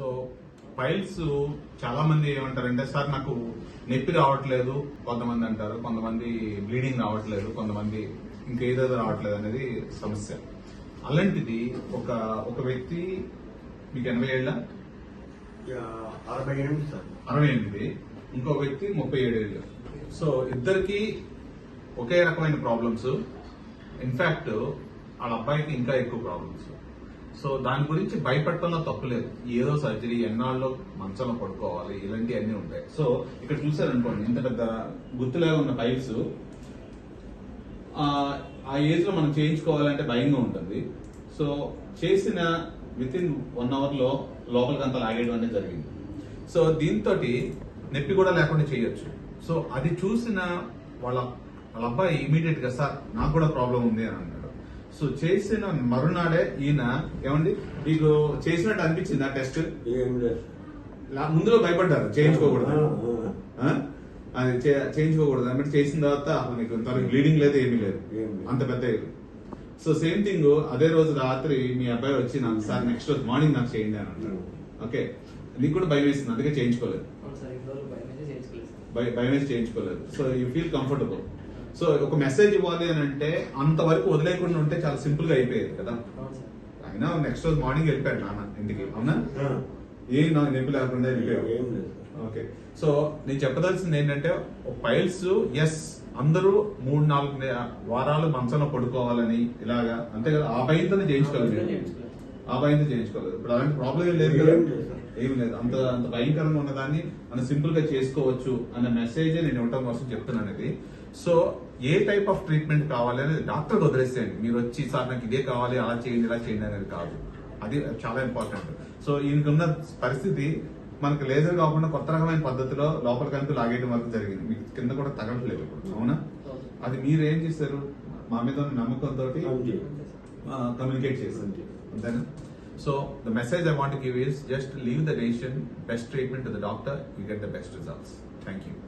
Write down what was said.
So files చాలా మంది ఏమంటారంటే సార్ నాకు నొప్పి రావట్లేదు కొంతమంది అంటారు కొంతమంది బ్లీడింగ్ రావట్లేదు కొంతమంది ఇంకేదో రావట్లేదు అనేది సమస్య. అలాంటిది ఒక ఒక వ్యక్తి మీకు ఎనభై ఏళ్ళ? అరవై ఎనిమిది సార్. అరవై ఎనిమిది. ఇంకో వ్యక్తి ముప్పై ఏడు ఏళ్ళు. సో ఇద్దరికి ఒకే రకమైన ప్రాబ్లమ్స్. ఇన్ఫాక్ట్ వాళ్ళ అబ్బాయికి ఇంకా ఎక్కువ ప్రాబ్లమ్స్. సో దాని గురించి భయపడటంలో తప్పులేదు ఏదో సర్జరీ ఎన్నాళ్ళలో మంచంలో పడుకోవాలి ఇలాంటివన్నీ ఉంటాయి. సో ఇక్కడ చూసారనుకోండి ఇంత పెద్ద గుర్తులాగా ఉన్న పైప్స్ ఆ ఏజ్లో మనం చేయించుకోవాలంటే భయంగా ఉంటుంది. సో చేసిన విత్ ఇన్ వన్ అవర్లో లోపలికి అంతా లాగేయడం అనేది జరిగింది. సో దీంతో నొప్పి కూడా లేకుండా చేయొచ్చు. సో అది చూసిన వాళ్ళ వాళ్ళ అబ్బాయి ఇమీడియట్గా సార్ నాకు కూడా ప్రాబ్లం ఉంది అని అన్నాడు. సో చేసిన మరునాడే ఈయన ఏమండి? మీకు చేసినట్టు అనిపించింది ఆ టెస్ట్? ఏం లేదు. లా- ముందులో భయపడ్డారు చేయించుకోకూడదు? అది చే- చేయించుకోకూడదు అంటే చేసిన తర్వాత అసలు మీకు ఇంతవరకు బ్లీడింగ్ లేదు ఏమీ లేదు. అంత పెద్ద. సో సేమ్ థింగ్ అదే రోజు రాత్రి మీ అబ్బాయి వచ్చి నాకు సార్ నెక్స్ట్ రోజు మార్నింగ్ నాకు చేయండి అని అంటాడు ఓకే. నీకు కూడా భయం వేసింది అందుకే చేయించుకోలేదు. భయం వేసి చేయించుకోలేదు. So you feel comfortable. So ఒక మెసేజ్ ఇవ్వాలి అని అంటే అంతవరకు వదిలేకుండా ఉంటే చాలా సింపుల్గా అయిపోయేది కదా. అయినా నెక్స్ట్ రోజు మార్నింగ్ వెళ్ళిపోయాడు నాన్న ఇంటికి. అవునా? ఏం నాకు నొప్పి లేకుండా వెళ్ళిపోయాడు ఓకే. సో నేను చెప్పదలసింది ఏంటంటే ఫైల్స్ ఎస్ అందరూ మూడు నాలుగు నే- వారాలు మంచంలో పడుకోవాలని ఇలాగా. అంతే కదా? ఆ భయంతోనే చేయించుకోలేదు ఆ భయంతో చేయించుకోలేదు ఇప్పుడు అలాంటి ప్రాబ్లం ఏం లేదు కదా? ఏం లేదు. అంత అంత భయంకరంగా ఉన్నదాన్ని మనం సింపుల్గా చేసుకోవచ్చు అన్న మెసేజ్ నేను ఇవ్వడం కోసం చెప్తున్నాను ఇది so a type of treatment కావాలి అనేది డాక్టర్ వదిలేసేయండి. మీరు వచ్చి సార్ నాకు ఇదే కావాలి అలా చేయండి ఇలా చేయండి అనేది కాదు. అది చాలా ఇంపార్టెంట్ సో ఈయనకున్న పరిస్థితి మనకి లేజర్ కాకుండా కొత్త రకమైన పద్ధతిలో లోపల కలిపి లాగేయడం వరకు జరిగింది. మీకు కింద కూడా తగలట్లేదు ఇప్పుడు. అవునా. అది మీరు ఏం చేశారు? మా మీద ఉన్న నమ్మకంతో. కమ్యూనికేట్ చేసింది అంతేనా? So the message I want to give is just leave the nation. best treatment to the doctor, you get the best results. Thank you.